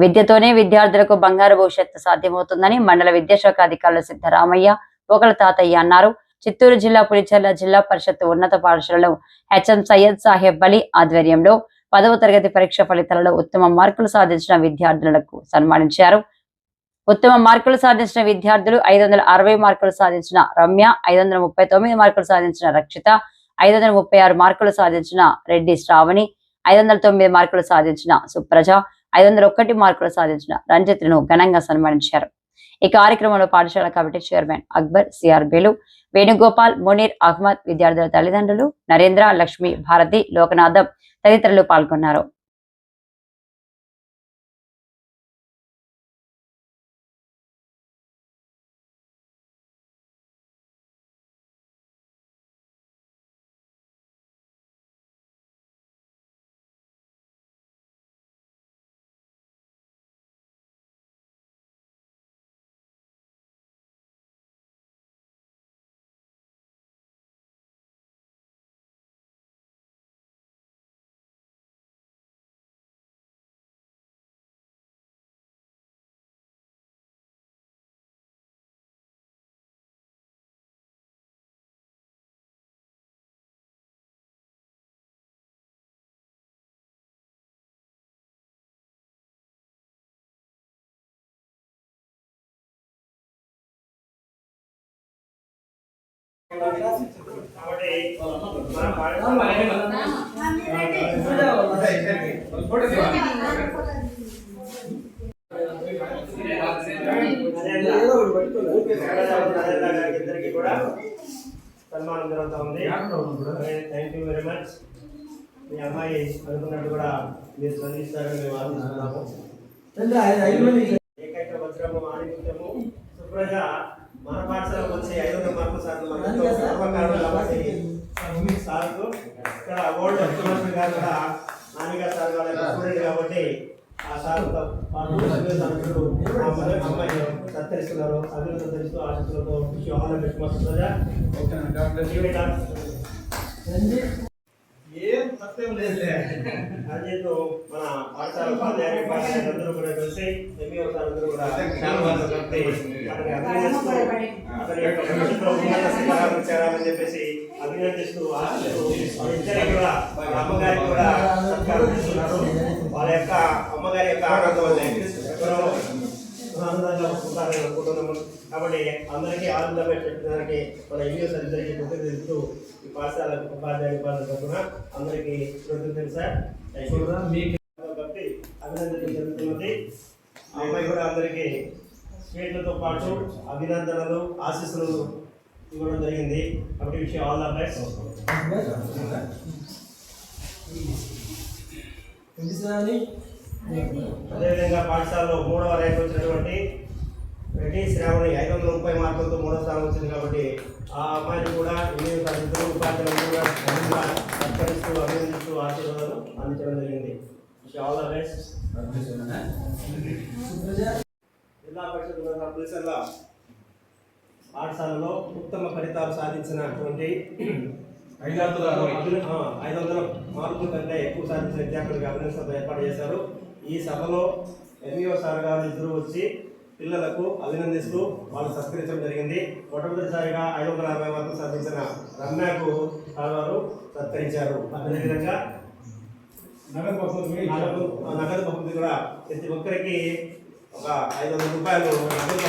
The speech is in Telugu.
విద్యతోనే విద్యార్థులకు బంగారు భవిష్యత్తు సాధ్యమవుతుందని మండల విద్యాశాఖ అధికారులు సిద్ధరామయ్య పోకల తాతయ్య అన్నారు. చిత్తూరు జిల్లా పులిచెర్ల జిల్లా పరిషత్ ఉన్నత పాఠశాలలో హెచ్ఎం సయ్యద్ సాహెబ్ అలీ ఆధ్వర్యంలో పదవ తరగతి పరీక్ష ఫలితాలలో ఉత్తమ మార్కులు సాధించిన విద్యార్థులకు సన్మానించారు. ఉత్తమ మార్కులు సాధించిన విద్యార్థులు ఐదు వందల అరవై మార్కులు సాధించిన రమ్య ఐదు వందల ముప్పై తొమ్మిది మార్కులు సాధించిన రక్షిత ఐదు వందల ముప్పై ఆరు మార్కులు సాధించిన రెడ్డి శ్రావణి ఐదు వందల తొమ్మిది మార్కులు సాధించిన సుప్రజ ఐదు వందల ఒకటి మార్కులు సాధించిన రంజిత్ను ఘనంగా సన్మానించారు. ఈ కార్యక్రమంలో పాఠశాల కమిటీ చైర్మన్ అక్బర్ సిఆర్ బేలు వేణుగోపాల్ మునీర్ అహ్మద్ విద్యార్థుల తల్లిదండ్రులు నరేంద్ర లక్ష్మి భారతి లోకనాథం తదితరులు పాల్గొన్నారు. ఇద్దరికి కూడా సన్మానం జరుగుతూ ఉంది థ్యాంక్ యూ వెరీ మచ్ మీ అమ్మాయి అనుకున్నట్టు కూడా మీరు స్పందిస్తారని మేము ఆశిస్తున్నాము ఏకైక వజ్రము ఆధిపత్యము సుప్రజ మన పాఠశాలకు వచ్చి ఐదు వందల మార్కులు సార్ మనకు గర్వకారణం కాబట్టి సార్కు ఇక్కడ అవార్డు ముఖ్యమంత్రి గారు కూడా నానిగారు సార్ వాళ్ళ స్టూడెంట్ కాబట్టి ఆ సార్ అమ్మాయి సత్కరిస్తున్నారు అభివృద్ధి సత్కరిస్తూ ఆశిస్తులతో ఆల్ సుప్రజ ఏం తప్పేం లేదులే. అంచేతు మన పాఠశాల ఉపాధ్యాయులు ఉపాధ్యాయులు అందరూ కూడా కలిసి ఎంఈఓ సార్ అందరూ కూడా అతని యొక్క భవిష్యత్తులో ఉన్నత చేరాలని చెప్పేసి అభినందిస్తూ ఇద్దరికి కూడా వాళ్ళ అమ్మగారికి కూడా సత్కారం చేస్తున్నారు వాళ్ళ యొక్క అమ్మగారి యొక్క ఆనందం ఎవరో ఆనందంగా ఉంటారని అనుకుంటున్నాము కాబట్టి అందరికీ ఆనందంగా చెప్పడానికి మన ఎంఈఓ అందరికీ కృతజ్ఞతలు ఈ పాఠశాల ఉపాధ్యాయులు ఉపాధ్యాయుల తరఫున అందరికీ కృతజ్ఞతలు సార్ కాబట్టి అభినందనలు జరుగుతున్నది అమ్మాయి కూడా అందరికీ స్వీట్లతో పాటు అభినందనలు ఆశీస్సులు ఇవ్వడం జరిగింది. కాబట్టి విషయం ఆల్ ద బెస్ట్ అదేవిధంగా పాఠశాలలో మూడవ ర్యాంక్ వచ్చినటువంటి రెడ్డి శ్రావణి ఐదు వందల ముప్పై మార్కులతో మూడవ స్థానం వచ్చింది కాబట్టి ఆ అమ్మాయిని కూడా ఎనిమిది ఉపాధ్యాయులు కూడా సత్కరిస్తూ అభినందిస్తూ ఆశీర్వాదాలు అందించడం జరిగింది. ఆల్ ద బెస్ట్ జిల్లా పరిషత్ పులిసెల్ల పాఠశాలలో ఉత్తమ ఫలితాలు సాధించినటువంటి ఐదు వందల ఐదు వందల మార్కుల కంటే ఎక్కువ సాధించిన విద్యార్థులకు అభినందన సభ ఏర్పాటు చేశారు. ఈ సభలో ఎంఈఓ సార్ గారు ఇద్దరు వచ్చి పిల్లలకు అభినందిస్తూ వాళ్ళు సత్కరించడం జరిగింది. మొట్టమొదటిసారిగా ఐదు వందల అరవై మార్కులు సాధించిన రమ్యకు సార్ వారు సత్కరించారు. అదేవిధంగా నగదు బహుమతి నగదు బహుమతి కూడా ప్రతి ఒక్కరికి ఒక ఐదు వందల రూపాయలు నగదు